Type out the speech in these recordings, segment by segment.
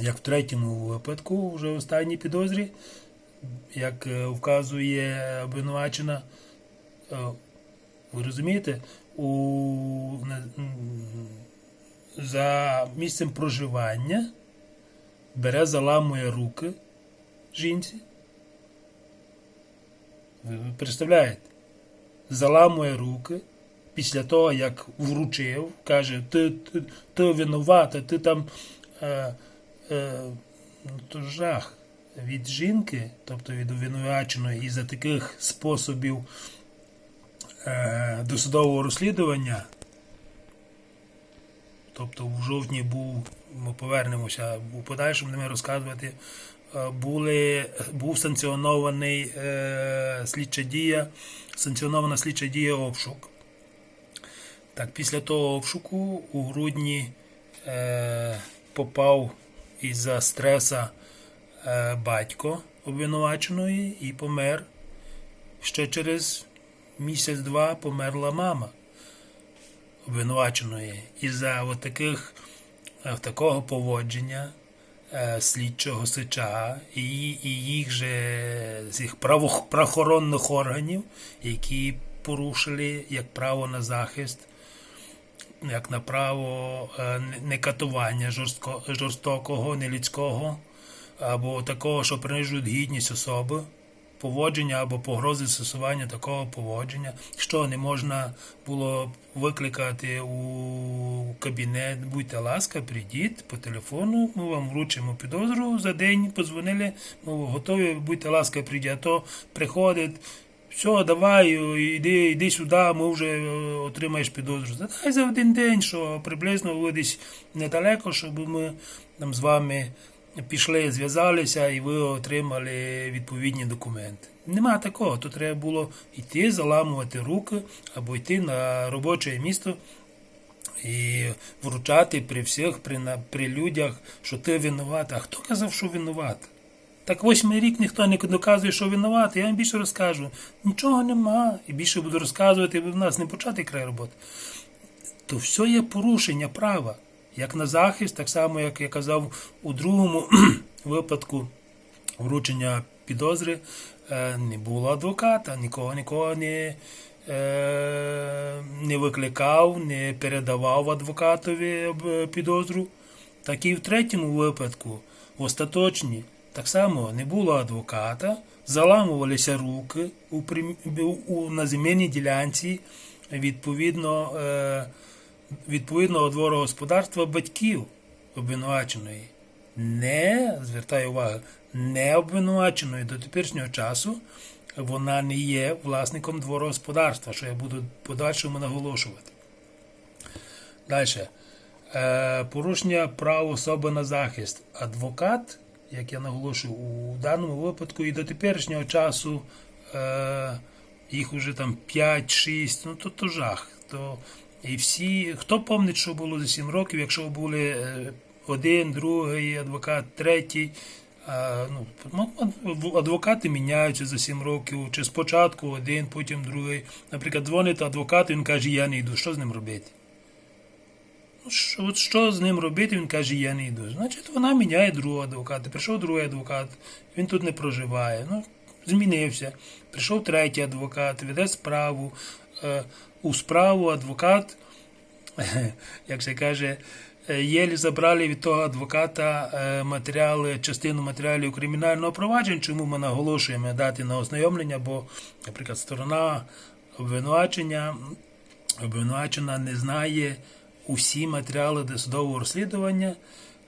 як в третьому випадку, вже останній підозрі, як е, вказує обвинувачена, е, ви розумієте, у, за місцем проживання бере, заламує руки жінці. Ви представляєте? Заламує руки після того, як вручив, каже, ти, ти, ти винувата, ти там. Е, е, то жах від жінки, тобто від обвинуваченої, і за таких способів е, досудового розслідування. Тобто в жовтні був, ми повернемося у подальшому будемо розказувати, е, були, був санкціонований е, слідча дія, санкціонована слідча дія обшук. Так, після того обшуку у грудні е, попав із-за стреса е, батько обвинуваченої і помер. Ще через місяць-два померла мама обвинуваченої. Із-за от таких, е, такого поводження е, слідчого сича і, і їх же право- правоохоронних органів, які порушили як право на захист, як на право е, не- не катування жорстко, жорстокого, нелюдського, або такого, що принижують гідність особи, поводження або погрози застосування такого поводження, що не можна було викликати у кабінет, будьте ласка, прийдіть по телефону, ми вам вручимо підозру за день, подзвонили, ми готові, будьте ласка, прийдіть, а то приходить. Все, давай, іди, іди сюди, ми вже е, отримаєш підозру. Задай за один день, що приблизно ви десь недалеко, щоб ми там з вами пішли, зв'язалися і ви отримали відповідні документи. Нема такого. Тут треба було йти, заламувати руки або йти на робоче місто і вручати при всіх, при, при людях, що ти винувата. А хто казав, що винувата? Так восьмий рік ніхто не доказує, що винуватий. Я вам більше розкажу. Нічого нема. І більше буду розказувати, ви в нас не почати край роботи. То все є порушення права. Як на захист, так само, як я казав у другому випадку вручення підозри, е, не було адвоката, нікого нікого не, е, не викликав, не передавав адвокатові підозру. Так і в третьому випадку, в остаточній, так само не було адвоката, заламувалися руки у, у, на земельній ділянці, відповідно, е, відповідного дворогосподарства батьків обвинуваченої. Не, звертаю увагу, не обвинуваченої до теперішнього часу вона не є власником дворогосподарства, що я буду подальшому наголошувати. Далі. Е, порушення прав особи на захист. Адвокат, як я наголошую, у даному випадку і до теперішнього часу е, їх уже там 5-6, ну то, то жах. То, і всі, хто пам'ятає, що було за 7 років, якщо були е, один, другий адвокат, третій. Ну, ну, адвокати міняються за 7 років, чи спочатку один, потім другий. Наприклад, дзвонить адвокат, він каже, я не йду. Що з ним робити? Ну, Що, от що з ним робити? Він каже, я не йду. Значить, вона міняє другого адвоката. Прийшов другий адвокат, він тут не проживає. Ну, змінився. Прийшов третій адвокат, веде справу. Е, у справу адвокат, як се каже, е, єлі забрали від того адвоката е, матеріали, частину матеріалів кримінального провадження, чому ми наголошуємо дати на ознайомлення, бо, наприклад, сторона обвинувачення обвинувачена не знає усі матеріали досудового розслідування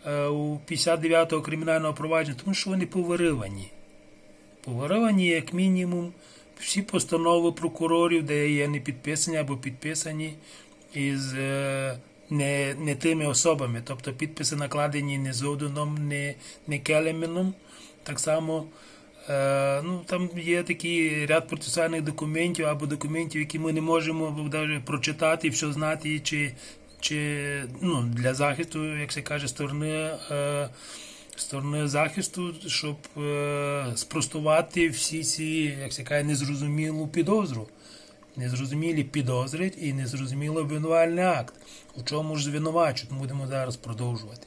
е, у 59-го кримінального провадження, тому що вони поваривані. Поваривані, як мінімум, всі постанови прокурорів, де є не підписані або підписані із е, не, не тими особами, тобто підписи накладені не Зодуном, не, не Келеменом. Так само е, ну, там є такий ряд процесуальних документів або документів, які ми не можемо навіть прочитати все знати, чи, чи ну, для захисту, як се каже, сторони. Е, сторони захисту, щоб е, спростувати всі ці, як се каже, незрозумілу підозру. Незрозумілі підозри і незрозумілий обвинувальний акт. У чому ж звинувачують? Будемо зараз продовжувати.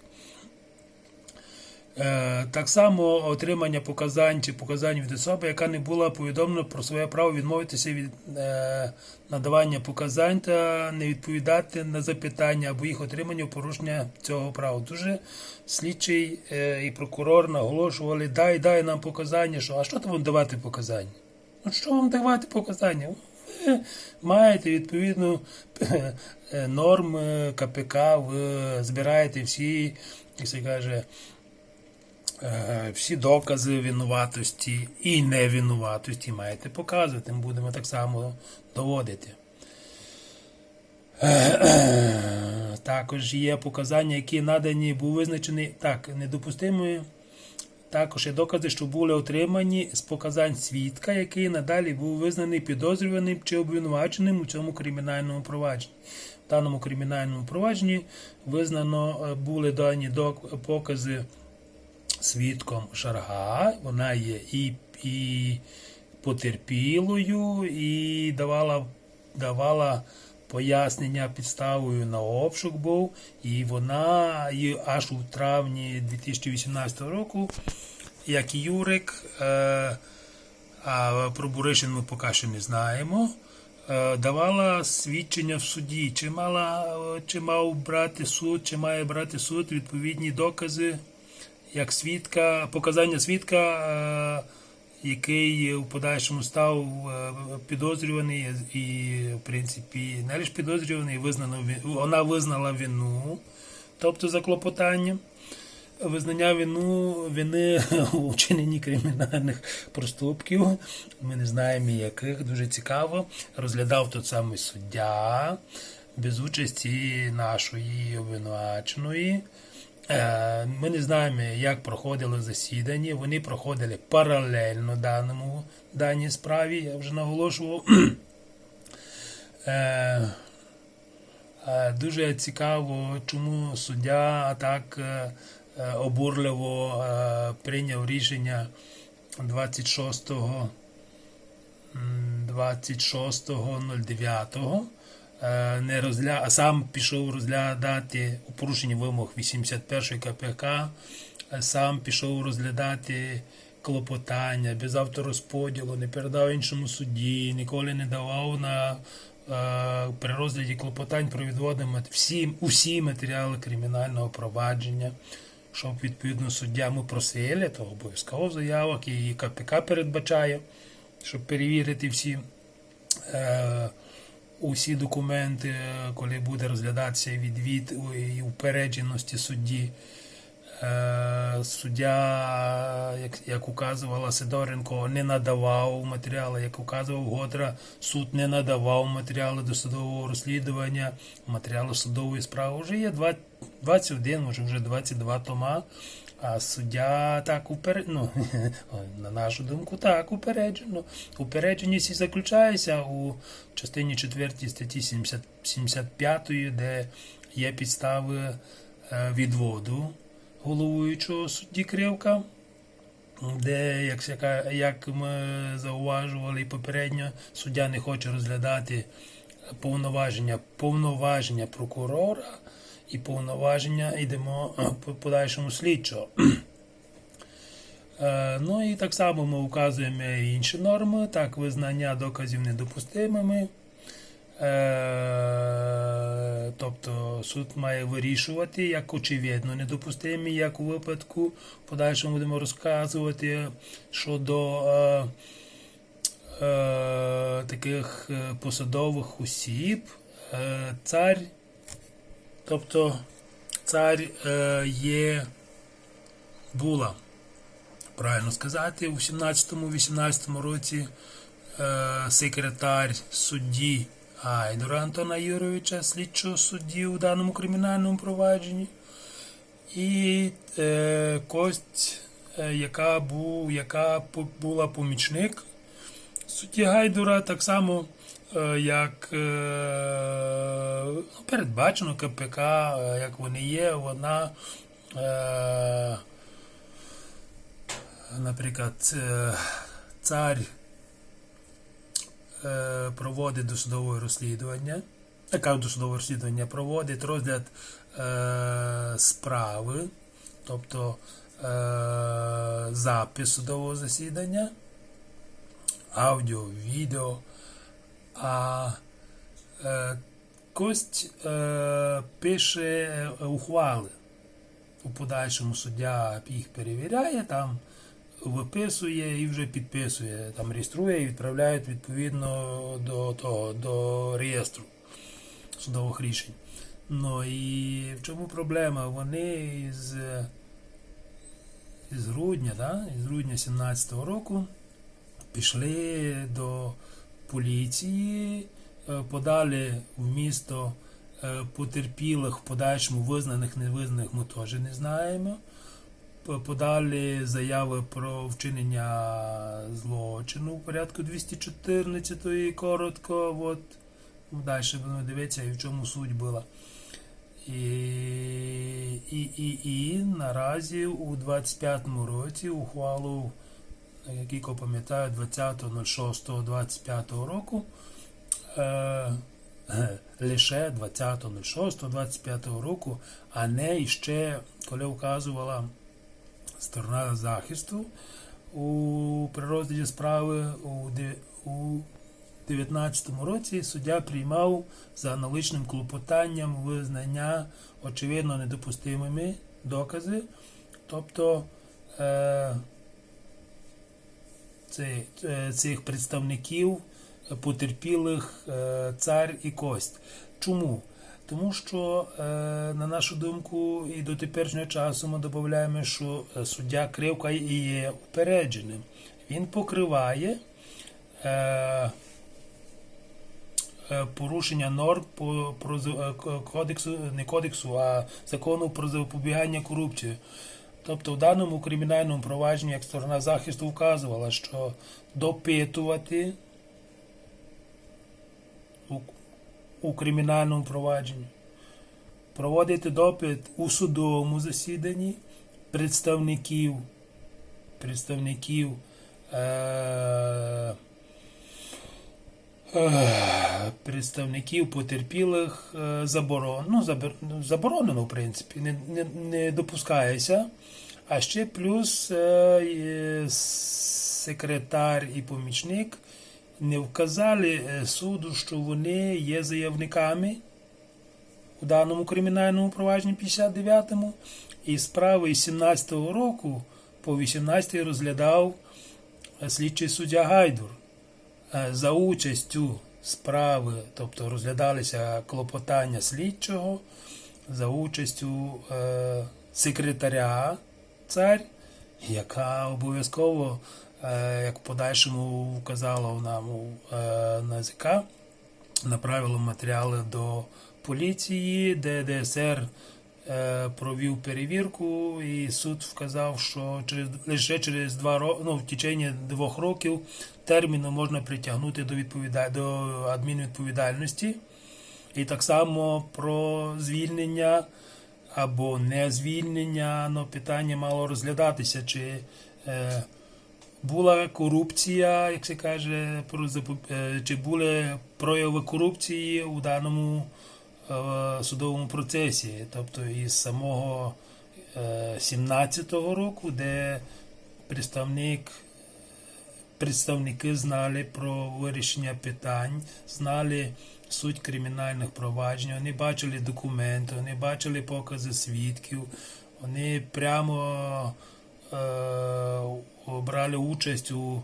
Е, Так само отримання показань чи показань від особи, яка не була повідомлена про своє право відмовитися від е, надавання показань та не відповідати на запитання або їх отримання у порушення цього права. Дуже слідчий е, і прокурор наголошували, дай, дай нам показання, що а що то вам давати показання? Ну що вам давати показання? Ви маєте відповідну норм КПК, ви збираєте всі, як се каже, всі докази винуватості і невинуватості маєте показувати. Ми будемо так само доводити. Також є показання, які надані, був визначений так, недопустимою. Також є докази, що були отримані з показань свідка, який надалі був визнаний підозрюваним чи обвинуваченим у цьому кримінальному провадженні. В даному кримінальному провадженні визнано е, були дані покази свідком Шарга. Вона є і, і потерпілою, і давала, давала пояснення підставою на обшук був. І вона і аж у травні 2018 року, як і Юрик, е, а про Буришин ми поки що не знаємо. е, Давала свідчення в суді, чи мала чи мав брати суд, чи має брати суд відповідні докази як свідка, показання свідка, е, який у подальшому став е, підозрюваний і, в принципі, не лише підозрюваний, визнано, вона визнала вину, тобто за клопотанням. Визнання вину вини у вчиненні кримінальних проступків. Ми не знаємо яких. Дуже цікаво. Розглядав тот самий суддя без участі нашої обвинуваченої. Е, Ми не знаємо, як проходило засідання. Вони проходили паралельно даному даній справі. Я вже наголошував. Е, Е, Дуже цікаво, чому суддя так обурливо прийняв рішення 26 26.09 е, не розгля... а сам пішов розглядати у порушенні вимог 81 КПК, е, сам пішов розглядати клопотання без авторозподілу, не передав іншому судді, ніколи не давав на е, при розгляді клопотань про відводимо всі, усі матеріали кримінального провадження, щоб відповідно суддя ми просили, то обов'язково в заявах і КПК передбачає, щоб перевірити всі. Е, усі документи, е, коли буде розглядатися відвід і упередженості судді. Е, Суддя, як, як указувала Сидоренко, не надавав матеріали, як указував Годра, суд не надавав матеріали до судового розслідування, матеріали судової справи. Вже є два- 21, може вже 22 тома. А суддя так уперед... ну, на нашу думку, так упереджено. Упередженість і заключається у частині 4 статті 70, 75, де є підстави е, відводу головуючого судді Кривка, де, як, як ми зауважували попередньо, суддя не хоче розглядати повноваження, повноваження прокурора і повноваження йдемо е, по подальшому слідчого. Е, Ну і так само ми вказуємо інші норми, так, визнання доказів недопустимими. Е, Тобто суд має вирішувати як очевидно недопустимі, як у випадку. В подальшому будемо розказувати щодо е, е, таких посадових осіб. Цар, тобто цар е, є була правильно сказати, у 17-18 році е, секретар судді Айдора Антона Юровича, слідчого судді у даному кримінальному провадженні, і е, кость, е, яка, був, яка була помічник судді Гайдура, так само. Е, Як е, ну, передбачено КПК, е, як вони є, вона наприклад, цар проводить досудове розслідування, яка досудове розслідування проводить розгляд справи, тобто запис судового засідання, аудіо, відео. А е, Кость е, пише е, ухвали. У подальшому суддя їх перевіряє, там виписує і вже підписує, там реєструє і відправляє відповідно до того, до реєстру судових рішень. Ну і в чому проблема? Вони із, із грудня, да? із грудня 17-го року пішли до поліції, е, подали в місто е, потерпілих в подальшому визнаних, невизнаних ми теж не знаємо. П- Подали заяви про вчинення злочину в порядку 214 коротко. От. Далі будемо дивитися, і в чому суть була. І, і, і, і наразі у 25-му році ухвалу, який пам'ятаю, 20.06.25 року, е, лише 20.06.25 року, а не іще, коли вказувала сторона захисту у при розгляді справи у, де- у 19-му році суддя приймав за аналогічним клопотанням визнання очевидно недопустимими докази, тобто е, цих представників е, потерпілих е, цар і кость. Чому? Тому що, е, на нашу думку, і до теперішнього часу ми додаємо, що е, суддя Кривка і є упередженим. Він покриває е, е, порушення норм по, е, кодексу, не кодексу, а закону про запобігання корупції. Тобто в даному кримінальному провадженні, як сторона захисту вказувала, що допитувати у, у кримінальному провадженні, проводити допит у судовому засіданні представників, представників е, представників потерпілих е, заборон, ну, забор- ну, заборонено, в принципі, не, не, не допускається. А ще плюс е, секретар і помічник не вказали е, суду, що вони є заявниками у даному кримінальному провадженні 59-му. І справи 17-го року по 18-й розглядав е, слідчий суддя Гайдур е, за участю справи, тобто розглядалися клопотання слідчого за участю е, секретаря цар, яка обов'язково, е, як в подальшому вказала нам е, НАЗК, направила матеріали до поліції, де ДСР е, провів перевірку, і суд вказав, що через лише через два роки, ну, в течение двох років терміну можна притягнути до відповіда... до адмінвідповідальності. І так само про звільнення або не звільнення, ну, питання мало розглядатися, чи е, була корупція, як се каже, про е, чи були прояви корупції у даному е, судовому процесі, тобто із самого е, 17-го року, де представник представники знали про вирішення питань, знали суть кримінальних проваджень, вони бачили документи, вони бачили покази свідків, вони прямо е, брали участь у,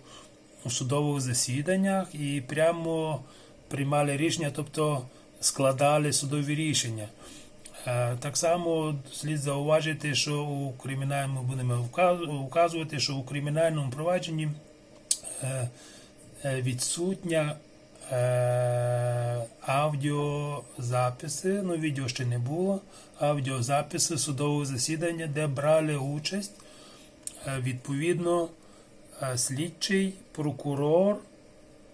у судових засіданнях і прямо приймали рішення, тобто складали судові рішення. Е, Так само слід зауважити, що у кримінальному будемо вказ- вказувати, що у кримінальному провадженні е, е, відсутня аудіозаписи, ну відео ще не було, аудіозаписи судового засідання, де брали участь відповідно слідчий, прокурор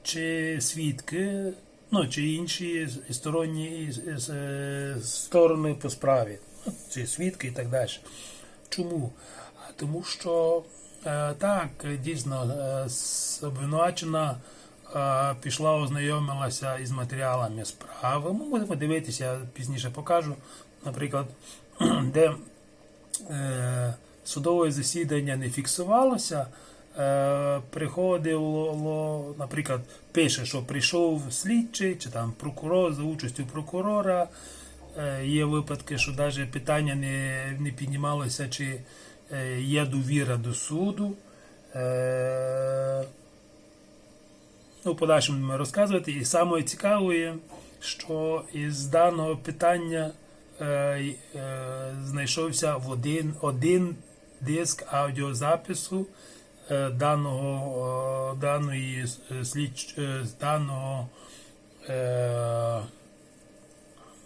чи свідки, ну чи інші сторонні е, сторони по справі, ну, чи свідки і так далі. Чому? Тому що е, так, дійсно, е, обвинувачена пішла, ознайомилася із матеріалами справи. Ми будемо дивитися, я пізніше покажу, наприклад, де судове засідання не фіксувалося, приходило, наприклад, пише, що прийшов слідчий чи там прокурор за участю прокурора. Е, Є випадки, що навіть питання не, не піднімалося, чи е, є довіра до суду. Е, Ну, подальшому будемо розказувати. І саме цікаве, що із даного питання е, е, знайшовся в один, один диск аудіозапису е, даного, е, даної е, слідч, е, даного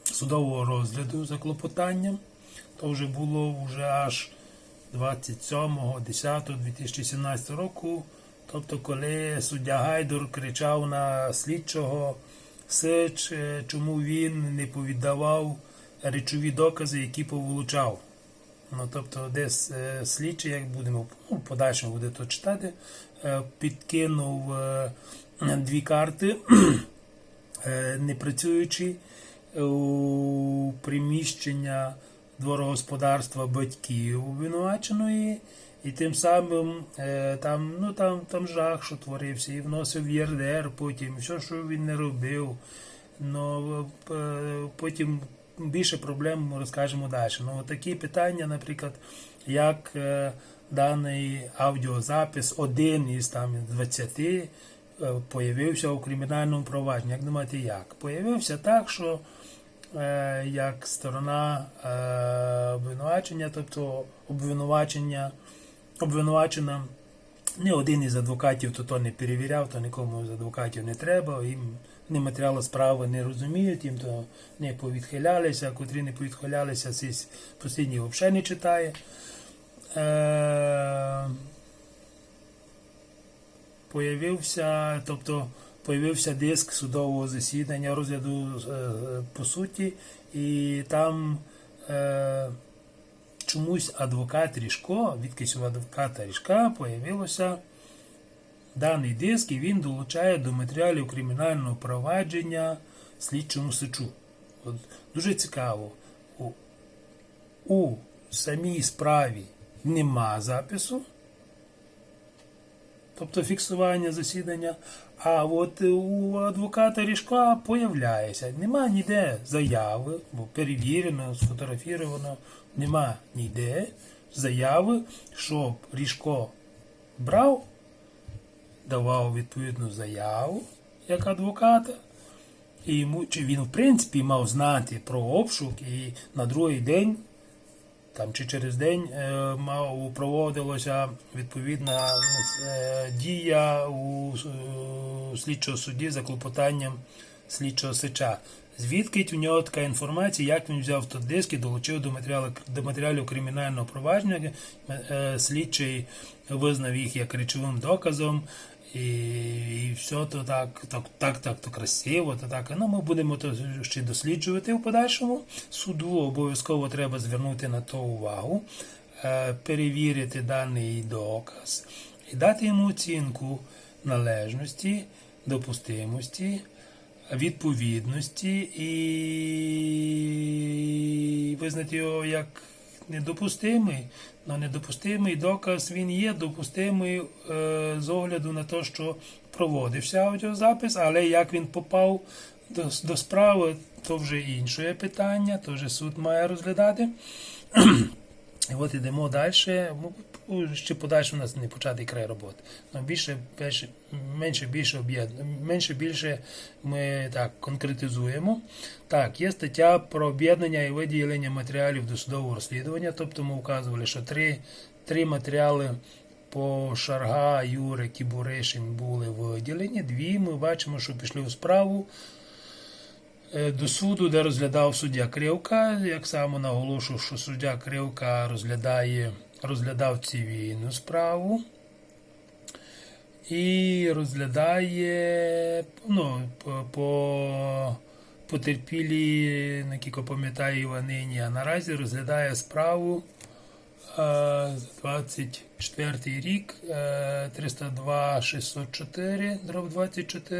судового розгляду за клопотанням. То вже було вже аж 27.10.2017 року. Тобто, коли суддя Гайдур кричав на слідчого Сич, чому він не повіддавав речові докази, які повилучав. Ну, тобто, десь е, слідчий, як будемо ну, в подальшому буде то читати, е, підкинув е, дві карти, не працюючи у приміщення дворогосподарства батьків обвинуваченої, і тим самим там, ну, там, там жах, що творився, і вносив ЄРДР потім, все, що він не робив. Ну, е, потім більше проблем ми розкажемо далі. Ну, такі питання, наприклад, як е, даний аудіозапис, один із там 20 е, появився у кримінальному провадженні. Як думаєте, як? Появився так, що е, як сторона е, обвинувачення, тобто обвинувачення, обвинувачена, ні один із адвокатів то, то не перевіряв, то нікому з адвокатів не треба, їм не матеріали справи не розуміють, їм то не повідхилялися, котрі не повідхилялися, цей послідній взагалі не читає. Е, появився, тобто появився диск судового засідання розгляду е, по суті, і там е, чомусь адвокат Ріжко, відкись у адвоката Ріжка появилося даний диск, і він долучає до матеріалів кримінального провадження слідчому сичу. От, дуже цікаво. У, у самій справі нема запису, тобто фіксування засідання. А от у адвоката Ріжка появляється. Нема ніде заяви, бо перевірено, сфотографіровано, нема ніде заяви, щоб Ріжко брав, давав відповідну заяву як адвоката. І йому, чи він, в принципі, мав знати про обшук, і на другий день там чи через день е, мав проводилася відповідна е, дія у, с- слідчого судді за клопотанням слідчого сича. Звідки у нього така інформація, як він взяв той диск і долучив до матеріалу до матеріалів кримінального провадження, е, слідчий визнав їх як речовим доказом. І, і все то так, так, так, так, то красиво, то так. Ну, ми будемо то ще досліджувати в подальшому. Суду обов'язково треба звернути на то увагу, е, перевірити даний доказ і дати йому оцінку належності, допустимості, відповідності і визнати його як недопустимий. Ну, недопустимий доказ він є допустимий е, з огляду на те, що проводився аудіозапис, але як він попав до, до справи, то вже інше питання, то вже суд має розглядати. От ідемо далі. Ще подальше у нас не початий край роботи. Більше, більше, менше більше. Менше більше ми так конкретизуємо. Так, є стаття про об'єднання і виділення матеріалів до судового розслідування. Тобто ми вказували, що три, три матеріали по Шарга, Юрик і Буришин були виділені. Дві ми бачимо, що пішли у справу до суду, де розглядав суддя Кривка. Як само наголошую, що суддя Кривка розглядає, розглядав цивільну справу. І розглядає ну, по, по потерпілі, наскільки пам'ятаю Іванині, а наразі розглядає справу е, 24 рік е, 302 604 дроб 24